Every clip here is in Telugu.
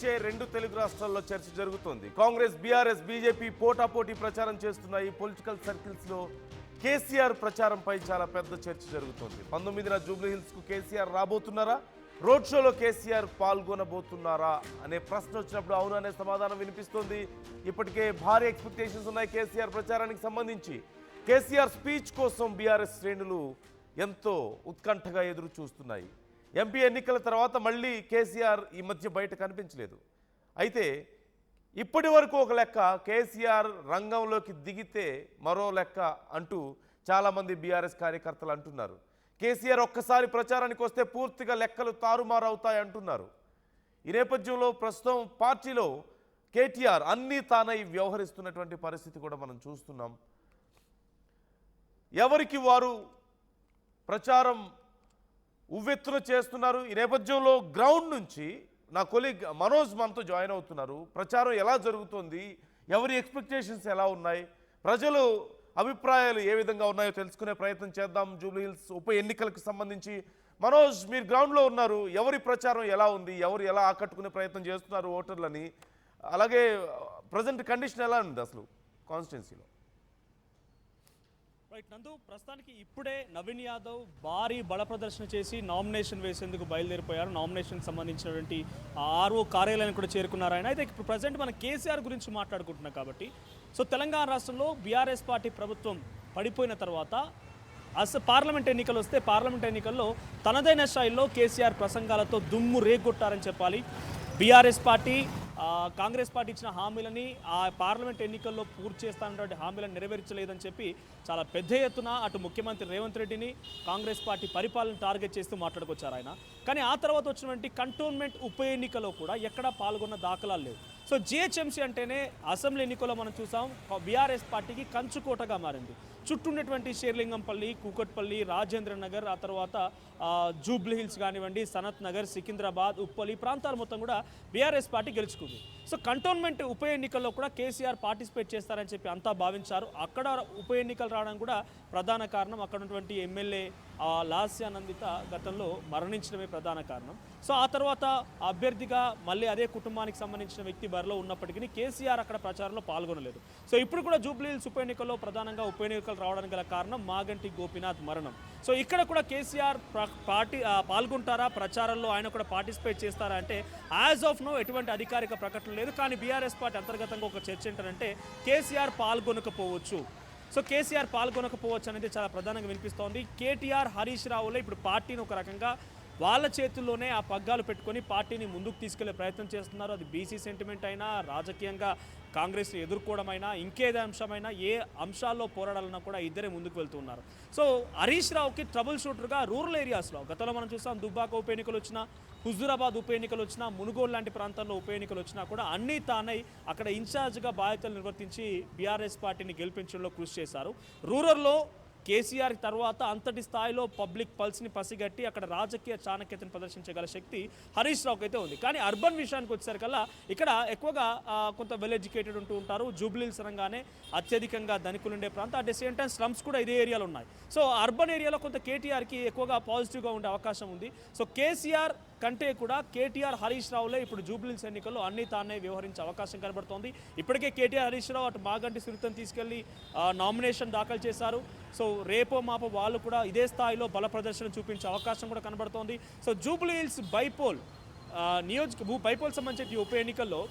నుంచే రెండు తెలుగు రాష్ట్రాల్లో చర్చ జరుగుతోంది. కాంగ్రెస్ బీఆర్ఎస్ బీజేపీ పోటాపోటీ ప్రచారం చేస్తున్న ఈ పొలిటికల్ సర్కిల్స్లో కేసీఆర్ ప్రచారంపై చాలా పెద్ద చర్చ జరుగుతోంది. పంతొమ్మిదిన జూబ్లీ హిల్స్కు కేసీఆర్ రాబోతున్నారా? రోడ్ షోలో కేసీఆర్ పాల్గొనబోతున్నారా? అనే ప్రశ్న వచ్చినప్పుడు అవును అనే సమాధానం వినిపిస్తోంది. ఇప్పటికే భారీ ఎక్స్పెక్టేషన్స్ ఉన్నాయి కేసీఆర్ ప్రచారానికి సంబంధించి. కేసీఆర్ స్పీచ్ కోసం బీఆర్ఎస్ శ్రేణులు ఎంతో ఉత్కంఠగా ఎదురు చూస్తున్నాయి ఎంపీ ఎన్నికల తర్వాత మళ్ళీ కేసీఆర్ ఈ మధ్య బయట కనిపించలేదు. అయితే ఇప్పటి వరకు ఒక లెక్క కేసీఆర్ రంగంలోకి దిగితే మరో లెక్క అంటూ చాలామంది బీఆర్ఎస్ కార్యకర్తలు అంటున్నారు. కేసీఆర్ ఒక్కసారి ప్రచారానికి వస్తే పూర్తిగా లెక్కలు తారుమారు అవుతాయి అంటున్నారు. ఈ నేపథ్యంలో ప్రస్తుతం పార్టీలో కేటీఆర్ అన్నీ తానై వ్యవహరిస్తున్నటువంటి పరిస్థితి కూడా మనం చూస్తున్నాం. ఎవరికి వారు ప్రచారం ఉవ్వెత్తున చేస్తున్నారు. ఈ నేపథ్యంలో గ్రౌండ్ నుంచి నా కొలీగ్ మనోజ్ మనతో జాయిన్ అవుతున్నారు. ప్రచారం ఎలా జరుగుతుంది? ఎవరి ఎక్స్పెక్టేషన్స్ ఎలా ఉన్నాయి? ప్రజలు అభిప్రాయాలు ఏ విధంగా ఉన్నాయో తెలుసుకునే ప్రయత్నం చేద్దాం. జూబ్లీ హిల్స్ ఉప ఎన్నికలకు సంబంధించి. మనోజ్ మీరు గ్రౌండ్లో ఉన్నారు. ఎవరి ప్రచారం ఎలా ఉంది? ఎవరు ఎలా ఆకట్టుకునే ప్రయత్నం చేస్తున్నారు ఓటర్లని? అలాగే ప్రజెంట్ కండిషన్ ఎలా ఉంది అసలు కాన్స్టిట్యున్సీలో? రైట్ నందు ప్రస్తుతానికి ఇప్పుడే నవీన్ యాదవ్ భారీ బల ప్రదర్శన చేసి నామినేషన్ వేసేందుకు బయలుదేరిపోయారు. నామినేషన్ సంబంధించినటువంటి ఆర్ఓ కార్యాలయాన్ని కూడా చేరుకున్నారు ఆయన. అయితే ఇప్పుడు ప్రజెంట్ మన కేసీఆర్ గురించి మాట్లాడుకుంటున్నాం కాబట్టి సో తెలంగాణ రాష్ట్రంలో బీఆర్ఎస్ పార్టీ ప్రభుత్వం పడిపోయిన తర్వాత అస పార్లమెంట్ ఎన్నికలు వస్తే పార్లమెంట్ ఎన్నికల్లో తనదైన స్థాయిలో కేసీఆర్ ప్రసంగాలతో దుమ్ము రేగొట్టారని చెప్పాలి. బీఆర్ఎస్ పార్టీ కాంగ్రెస్ పార్టీ ఇచ్చిన హామీలని ఆ పార్లమెంట్ ఎన్నికల్లో పూర్తి చేస్తానటువంటి హామీలను నెరవేర్చలేదని చెప్పి చాలా పెద్ద ఎత్తున అటు ముఖ్యమంత్రి రేవంత్ రెడ్డిని కాంగ్రెస్ పార్టీ పరిపాలన టార్గెట్ చేస్తూ మాట్లాడుకొచ్చారు ఆయన. కానీ ఆ తర్వాత వచ్చినటువంటి కంటోన్మెంట్ ఉప ఎన్నికలో కూడా ఎక్కడా పాల్గొన్న దాఖలాలు లేవు. సో జిహెచ్ఎంసీ అంటేనే అసెంబ్లీ ఎన్నికల్లో మనం చూసాం బీఆర్ఎస్ పార్టీకి కంచుకోటగా మారింది. చుట్టూ ఉన్నటువంటి షేర్లింగంపల్లి కూకట్పల్లి రాజేంద్ర నగర్ ఆ తర్వాత జూబ్లీ హిల్స్ కానివ్వండి సనత్ నగర్ సికింద్రాబాద్ ఉప్పల్ ఈ ప్రాంతాలు మొత్తం కూడా బీఆర్ఎస్ పార్టీ గెలుచుకుంది. సో కంటోన్మెంట్ ఉప ఎన్నికల్లో కూడా కేసీఆర్ పార్టిసిపేట్ చేస్తారని చెప్పి అంతా భావించారు. అక్కడ ఉప ఎన్నికలు రావడం కూడా ప్రధాన కారణం. అక్కడ ఉన్నటువంటి ఎమ్మెల్యే లాస్యానందిత గతంలో మరణించడమే ప్రధాన కారణం. సో ఆ తర్వాత అభ్యర్థిగా మళ్ళీ అదే కుటుంబానికి సంబంధించిన వ్యక్తి బరిలో ఉన్నప్పటికీ కేసీఆర్ అక్కడ ప్రచారంలో పాల్గొనలేదు. సో ఇప్పుడు కూడా జూబ్లీ హిల్స్ ఉప ఎన్నికల్లో ప్రధానంగా ఉప ఎన్నికలు రావడానికి గల కారణం మాగంటి గోపీనాథ్ మరణం. సో ఇక్కడ కూడా కేసీఆర్ పార్టీ పాల్గొంటారా? ప్రచారంలో ఆయన కూడా పార్టిసిపేట్ చేస్తారా? అంటే యాజ్ ఆఫ్ నో ఎటువంటి అధికారిక ప్రకటన లేదు. కానీ బీఆర్ఎస్ పార్టీ అంతర్గతంగా ఒక చర్చ ఏంటంటే కేసీఆర్ పాల్గొనకపోవచ్చు. సో కేసీఆర్ పాల్గొనకపోవచ్చు అనేది చాలా ప్రధానంగా వినిపిస్తోంది. కేటీఆర్ హరీష్ రావులే ఇప్పుడు పార్టీని ఒక రకంగా వాళ్ళ చేతుల్లోనే ఆ పగ్గాలు పెట్టుకొని పార్టీని ముందుకు తీసుకెళ్ళే ప్రయత్నం చేస్తున్నారు. అది బీసీ సెంటిమెంట్ అయినా రాజకీయంగా కాంగ్రెస్ని ఎదుర్కోవడమైనా ఇంకేదే అంశమైనా ఏ అంశాల్లో పోరాడాలన్నా కూడా ఇద్దరే ముందుకు వెళ్తున్నారు. సో హరీష్ రావుకి ట్రబుల్ షూటర్గా రూరల్ ఏరియాస్లో గతంలో మనం చూస్తాం దుబ్బాక ఉప ఎన్నికలు వచ్చినా హుజూరాబాద్ ఉప ఎన్నికలు వచ్చినా మునుగోలు లాంటి ప్రాంతాల్లో ఉప ఎన్నికలు వచ్చినా కూడా అన్నీ తానై అక్కడ ఇన్ఛార్జ్గా బాధ్యతలు నిర్వర్తించి బీఆర్ఎస్ పార్టీని గెలిపించడంలో కృషి చేశారు. రూరల్లో కేసీఆర్ తర్వాత అంతటి స్థాయిలో పబ్లిక్ పల్స్ని పసిగట్టి అక్కడ రాజకీయ చాణక్యతను ప్రదర్శించగల శక్తి హరీష్ రావుకి అయితే ఉంది. కానీ అర్బన్ విషయానికి వచ్చేసరికల్లా ఇక్కడ ఎక్కువగా కొంత వెల్ ఎడ్యుకేటెడ్ ఉంటూ ఉంటారు. జూబ్లీల్స్ అనగానే అత్యధికంగా ధనికులు ఉండే ప్రాంతం. At the same time slums కూడా ఇదే ఏరియాలో ఉన్నాయి. సో అర్బన్ ఏరియాలో కొంత కేటీఆర్కి ఎక్కువగా పాజిటివ్గా ఉండే అవకాశం ఉంది. సో కేసీఆర్ కంటే కూడా కేటీఆర్ హరీష్ రావులే ఇప్పుడు జూబ్లీల్స్ ఎన్నికల్లో అన్ని తానే వ్యవహరించే అవకాశం కనబడుతోంది. ఇప్పటికే కేటీఆర్ హరీష్ రావు అటు మాగంటి సునీతను తీసుకెళ్ళి నామినేషన్ దాఖలు చేశారు. సో రేపో మాపో వాళ్ళు కూడా ఇదే స్థాయిలో బల ప్రదర్శన చూపించే అవకాశం కూడా కనబడుతోంది. సో జూబ్లీ హిల్స్ బైపోల్ నియోజక భూ బైపోల్ సంబంధించిన ఉప ఎన్నికల్లో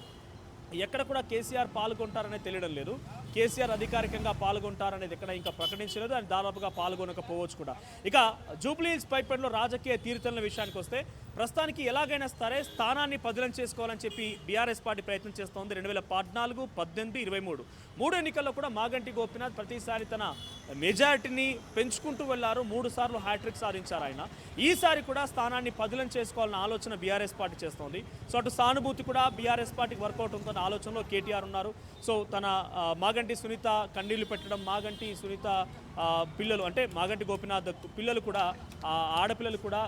ఎక్కడ కూడా కేసీఆర్ పాల్గొంటారనే తెలియడం లేదు. కేసీఆర్ అధికారికంగా పాల్గొంటారనేది ఇక్కడ ఇంకా ప్రకటించలేదు. అని దాదాపుగా పాల్గొనకపోవచ్చు కూడా. ఇక జూబ్లీహిల్స్ హిల్స్ రాజకీయ తీరుతల విషయానికి వస్తే ప్రస్తుతానికి ఎలాగైనా సరే స్థానాన్ని పదిలం చేసుకోవాలని చెప్పి బీఆర్ఎస్ పార్టీ ప్రయత్నం చేస్తోంది రెండు వేల పద్నాలుగు పద్దెనిమిది ఇరవై మూడు. మూడు ఎన్నికల్లో కూడా మాగంటి గోపినాథ్ ప్రతిసారి తన మెజారిటీని పెంచుకుంటూ వెళ్ళారు. మూడు సార్లు హ్యాట్రిక్ సాధించారు ఆయన. ఈసారి కూడా స్థానాన్ని పదిలం చేసుకోవాలన్న ఆలోచన బీఆర్ఎస్ పార్టీ చేస్తోంది. సో అటు సానుభూతి కూడా బీఆర్ఎస్ పార్టీకి వర్కౌట్ ఉందన్న ఆలోచనలో కేటీఆర్ ఉన్నారు. సో తన మాగ మాగంటి సునీత కన్నీళ్ళు పెట్టడం మాగంటి సునీత పిల్లలు అంటే మాగంటి గోపినాథ్ పిల్లలు కూడా ఆడపిల్లలు కూడా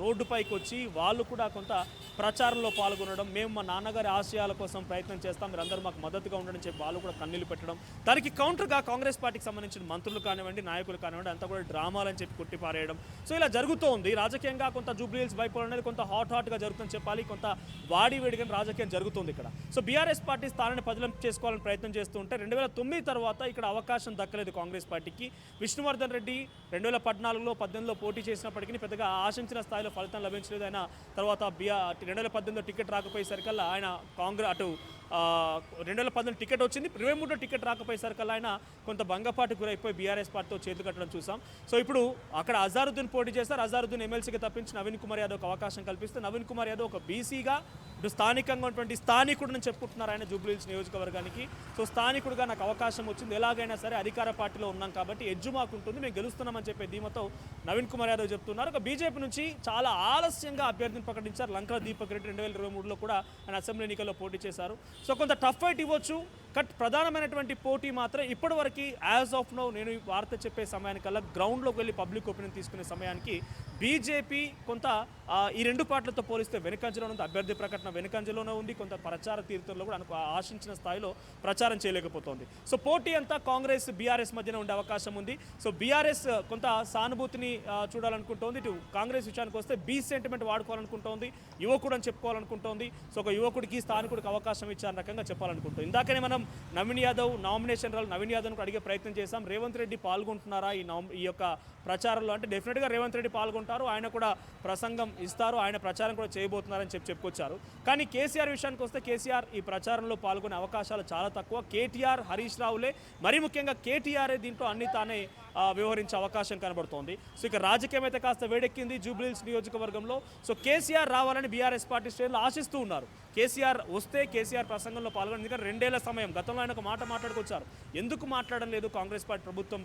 రోడ్డుపైకి వచ్చి వాళ్ళు కూడా కొంత ప్రచారంలో పాల్గొనడం మేము మా నాన్నగారి ఆశయాల కోసం ప్రయత్నం చేస్తాం మీరందరూ మాకు మద్దతుగా ఉండడం చెప్పి వాళ్ళు కూడా కన్నీళ్ళు పెట్టడం. దానికి కౌంటర్గా కాంగ్రెస్ పార్టీకి సంబంధించిన మంత్రులు కానివ్వండి నాయకులు కానివ్వండి అంతా కూడా డ్రామాలని చెప్పి కొట్టిపారేయడం. సో ఇలా జరుగుతూ ఉంది రాజకీయంగా కొంత జూబ్లీహిల్స్ బైపోల్ అనేది కొంత హాట్ హాట్గా జరుగుతుందని చెప్పాలి కొంత వాడి వేడిగా రాజకీయం జరుగుతుంది ఇక్కడ. సో బీఆర్ఎస్ పార్టీ స్థానాన్ని పదిలం చేసుకోవాలని ప్రయత్నం చేస్తూ ఉంటే రెండు వేల తొమ్మిది తర్వాత ఇక్కడ అవకాశం దక్కలేదు కాంగ్రెస్ పార్టీకి. విష్ణువర్ధన్ రెడ్డి రెండు వేల పద్నాలుగులో పద్దెనిమిదిలో పోటీ చేసినప్పటికీ పెద్దగా ఆశించిన స్థాయిలో ఫలితం లభించలేదు. ఆయన తర్వాత బిఆర్ రెండు వేల పద్దెనిమిదిలో టికెట్ రాకపోయేసరికల్లా ఆయన కాంగ్రెస్ అటు రెండు వేల పద్దెనిమిది టికెట్ వచ్చింది. ఇరవై మూడులో టికెట్ రాకపోయేసరికల్లా ఆయన కొంత భంగపాటు గురైపోయి బీఆర్ఎస్ పార్టీతో చేతులు కట్టడం చూసాం. సో ఇప్పుడు అక్కడ అజారుద్దీన్ పోటీ చేస్తారు. అజారుద్దీన్ ఎమ్మెల్సీకి తప్పించి నవీన్ కుమార్ యాదవ్ ఒక అవకాశం కల్పిస్తే నవీన్ కుమార్ యాదవ్ ఒక బీసీగా ఇటు స్థానికంగా ఉన్నటువంటి స్థానికుడిని చెప్పుకుంటున్నారు ఆయన జూబ్లీహిల్స్ నియోజకవర్గానికి. సో స్థానికుడిగా నాకు అవకాశం వచ్చింది. ఎలాగైనా సరే అధికార పార్టీలో ఉన్నాం కాబట్టి ఎజ్జు మాకు ఉంటుంది. మేము గెలుస్తున్నామని చెప్పే ధీమతో నవీన్ కుమార్ యాదవ్ చెప్తున్నారు. ఒక బీజేపీ నుంచి చాలా ఆలస్యంగా అభ్యర్థిని ప్రకటించారు లంకా దీపక్ రెడ్డి. రెండు వేల ఇరవై మూడులో కూడా ఆయన అసెంబ్లీ ఎన్నికల్లో పోటీ చేశారు. సో కొంత టఫ్ ఫైట్ ఇవ్వచ్చు. కట్ ప్రధానమైనటువంటి పోటీ మాత్రం ఇప్పటివరకు యాజ్ ఆఫ్ నో నేను ఈ వార్త చెప్పే సమయానికల్లా గ్రౌండ్లోకి వెళ్ళి పబ్లిక్ ఒపీనియన్ తీసుకునే సమయానికి బీజేపీ కొంత ఈ రెండు పార్టీలతో పోలిస్తే వెనుకంజలో ఉంది అభ్యర్థి ప్రకటన వెనుకంజలోనే ఉంది కొంత ప్రచార తీర్థంలో కూడా అనుకు ఆశించిన స్థాయిలో ప్రచారం చేయలేకపోతుంది. సో పోటీ అంతా కాంగ్రెస్ బీఆర్ఎస్ మధ్యన ఉండే అవకాశం ఉంది. సో బీఆర్ఎస్ కొంత సానుభూతిని చూడాలనుకుంటోంది. ఇటు కాంగ్రెస్ విషయానికి వస్తే బీ సెంటిమెంట్ వాడుకోవాలనుకుంటోంది యువకుడు అని చెప్పుకోవాలనుకుంటోంది. సో ఒక యువకుడికి స్థానికుడికి అవకాశం ఇచ్చారని రకంగా చెప్పాలనుకుంటుంది. ఇందాకనే మనం నవీన్ యాదవ్ నామినేషన్ రాలు నవీన్ యాదవ్ అడిగే ప్రయత్నం చేశాం. రేవంత్ రెడ్డి పాల్గొంటున్నారా ఈ నామ్ ఈ యొక్క ప్రచారంలో? అంటే డెఫినెట్గా రేవంత్ రెడ్డి పాల్గొంటారు. ఆయన కూడా ప్రసంగం ఇస్తారు. ఆయన ప్రచారం కూడా చేయబోతున్నారని చెప్పి చెప్పుకొచ్చారు. కానీ కేసీఆర్ విషయానికి వస్తే కేసీఆర్ ఈ ప్రచారంలో పాల్గొనే అవకాశాలు చాలా తక్కువ. కేటీఆర్ హరీష్ రావులే. మరీ ముఖ్యంగా కేటీఆర్ దీంట్లో అన్ని తానే వ్యవహరించే అవకాశం కనబడుతోంది. సో ఇక రాజకీయం అయితే కాస్త వేడెక్కింది జూబ్లీహిల్స్ నియోజకవర్గంలో. సో కేసీఆర్ రావాలని బీఆర్ఎస్ పార్టీ శ్రేణులు ఆశిస్తూ ఉన్నారు. కేసీఆర్ వస్తే కేసీఆర్ ప్రసంగంలో పాల్గొని ఎందుకంటే రెండేళ్ళ సమయం గతంలో ఆయన ఒక మాట మాట్లాడుకొచ్చారు. ఎందుకు మాట్లాడడం లేదు కాంగ్రెస్ పార్టీ ప్రభుత్వం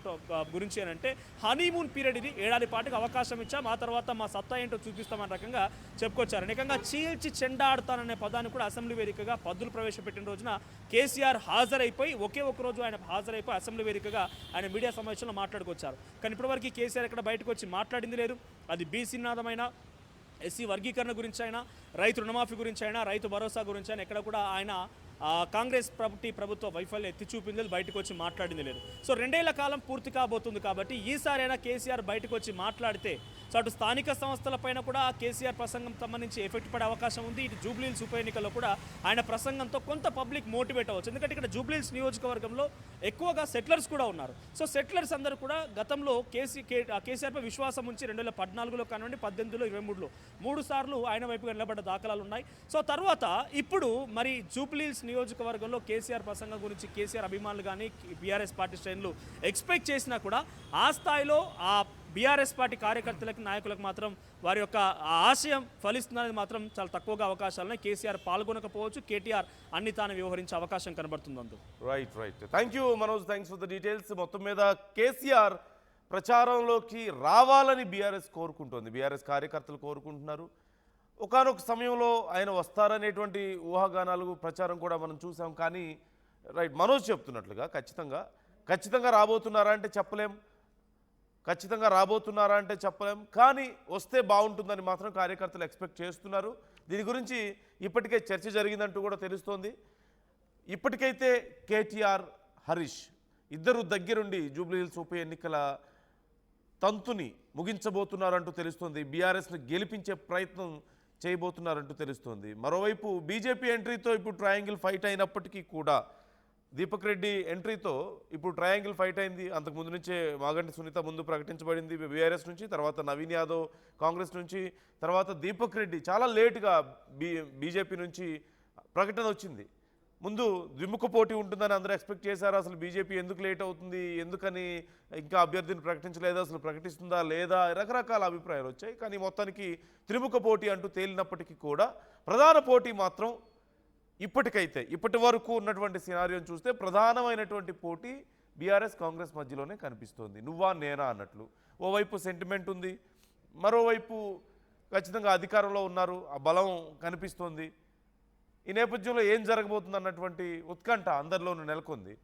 గురించి అని అంటే హనీమూన్ పీరియడ్ ఇది ఏడాది పాటుకు అవకాశం ఇచ్చాం ఆ తర్వాత మా సత్తా ఏంటో చూపిస్తామని రకంగా చెప్పుకొచ్చారు. అనేకంగా చీల్చి చెండాడుతాననే పదాన్ని కూడా అసెంబ్లీ వేదికగా పద్దులు ప్రవేశపెట్టిన రోజున కేసీఆర్ హాజరైపోయి ఒకే ఒక రోజు ఆయన హాజరైపోయి అసెంబ్లీ వేదికగా ఆయన మీడియా సమావేశంలో మాట్లాడుకొచ్చారు కానీ ఇప్పటివరకు కేసీఆర్ ఇక్కడ బయటకు వచ్చి మాట్లాడింది లేదు. అది బీసీ నాదమైన ఎస్సీ వర్గీకరణ గురించి అయినా రైతు రుణమాఫీ గురించి అయినా రైతు భరోసా గురించి అయినా ఎక్కడ కూడా ఆయన కాంగ్రెస్ ప్రభుత్వ ప్రభుత్వ వైఫల్యం ఎత్తి చూపింది లేదు, బయటకు వచ్చి మాట్లాడింది లేదు. సో రెండేళ్ళ కాలం పూర్తి కాబోతుంది కాబట్టి ఈసారైనా కేసీఆర్ బయటకు వచ్చి మాట్లాడితే సో అటు స్థానిక సంస్థల పైన కూడా కేసీఆర్ ప్రసంగం సంబంధించి ఎఫెక్ట్ పడే అవకాశం ఉంది. ఇటు జూబ్లీహిల్స్ ఉప ఎన్నికల్లో కూడా ఆయన ప్రసంగంతో కొంత పబ్లిక్ మోటివేట్ అవ్వచ్చు. ఎందుకంటే ఇక్కడ జూబ్లీహిల్స్ నియోజకవర్గంలో ఎక్కువగా సెటిలర్స్ కూడా ఉన్నారు. సో సెటిలర్స్ అందరూ కూడా గతంలో కేసీ కే కేసీఆర్పై విశ్వాసం ఉంచి రెండు వేల పద్నాలుగులో కానివ్వండి పద్దెనిమిదిలో ఇరవై మూడులో మూడు సార్లు ఆయన వైపుగా నిలబడ్డ దాఖలాలు ఉన్నాయి. సో తర్వాత ఇప్పుడు మరి జూబ్లీహిల్స్ నియోజకవర్గంలో కేసీఆర్ ప్రసంగం గురించి కేసీఆర్ అభిమానులు కానీ బీఆర్ఎస్ పార్టీ శ్రేణులు ఎక్స్పెక్ట్ చేసినా కూడా ఆ స్థాయిలో ఆ బీఆర్ఎస్ పార్టీ కార్యకర్తలకు నాయకులకు మాత్రం వారి యొక్క ఆశయం ఫలిస్తుందనేది మాత్రం చాలా తక్కువగా అవకాశాలని కేసీఆర్ పాల్గొనకపోవచ్చు కేటీఆర్ అన్ని తాను వ్యవహరించే అవకాశం కనబడుతుంది అందు right right thank you Manoj thanks for the details మొత్తం మీద కేసీఆర్ ప్రచారంలోకి రావాలని బీఆర్ఎస్ కోరుకుంటుంది. బీఆర్ఎస్ కార్యకర్తలు కోరుకుంటున్నారు. ఒకానొక సమయంలో ఆయన వస్తారనేటువంటి ఊహాగానాలు ప్రచారం కూడా మనం చూసాం. కానీ రైట్ మనోజ్ చెప్తున్నట్లుగా ఖచ్చితంగా ఖచ్చితంగా రాబోతున్నారా అంటే చెప్పలేం. ఖచ్చితంగా రాబోతున్నారా అంటే చెప్పలేం. కానీ వస్తే బాగుంటుందని మాత్రం కార్యకర్తలు ఎక్స్పెక్ట్ చేస్తున్నారు. దీని గురించి ఇప్పటికే చర్చ జరిగిందంటూ కూడా తెలుస్తోంది. ఇప్పటికైతే కేటీఆర్ హరీష్ ఇద్దరు దగ్గరుండి జూబ్లీహిల్స్ ఉప ఎన్నికల తంతుని ముగించబోతున్నారంటూ తెలుస్తోంది. బీఆర్ఎస్ను గెలిపించే ప్రయత్నం చేయబోతున్నారంటూ తెలుస్తోంది. మరోవైపు బీజేపీ ఎంట్రీతో ఇప్పుడు ట్రయాంగిల్ ఫైట్ అయినప్పటికీ కూడా దీపక్ రెడ్డి ఎంట్రీతో ఇప్పుడు ట్రయాంగిల్ ఫైట్ అయింది. అంతకు ముందు నుంచే మాగంటి సునీత ముందు ప్రకటించబడింది బీఆర్ఎస్ నుంచి తర్వాత నవీన్ యాదవ్ కాంగ్రెస్ నుంచి తర్వాత దీపక్ రెడ్డి చాలా లేటుగా బీ బీజేపీ నుంచి ప్రకటన వచ్చింది. ముందు ద్విముఖ పోటీ ఉంటుందని అందరూ ఎక్స్పెక్ట్ చేశారు. అసలు బీజేపీ ఎందుకు లేట్ అవుతుంది? ఎందుకని ఇంకా అభ్యర్థిని ప్రకటించలేదు? అసలు ప్రకటిస్తుందా లేదా? రకరకాల అభిప్రాయాలు వచ్చాయి. కానీ మొత్తానికి త్రిముఖ పోటీ అంటూ తేలినప్పటికీ కూడా ప్రధాన పోటీ మాత్రం ఇప్పటికైతే ఇప్పటి వరకు ఉన్నటువంటి సినారియోని చూస్తే ప్రధానమైనటువంటి పోటీ బీఆర్ఎస్ కాంగ్రెస్ మధ్యలోనే కనిపిస్తోంది. నువ్వా నేనా అన్నట్లు. ఓవైపు సెంటిమెంట్ ఉంది. మరోవైపు ఖచ్చితంగా అధికారంలో ఉన్నారు. ఆ బలం కనిపిస్తోంది. ఈ నేపథ్యంలో ఏం జరగబోతుంది అన్నటువంటి ఉత్కంఠ అందరిలోనూ నెలకొంది.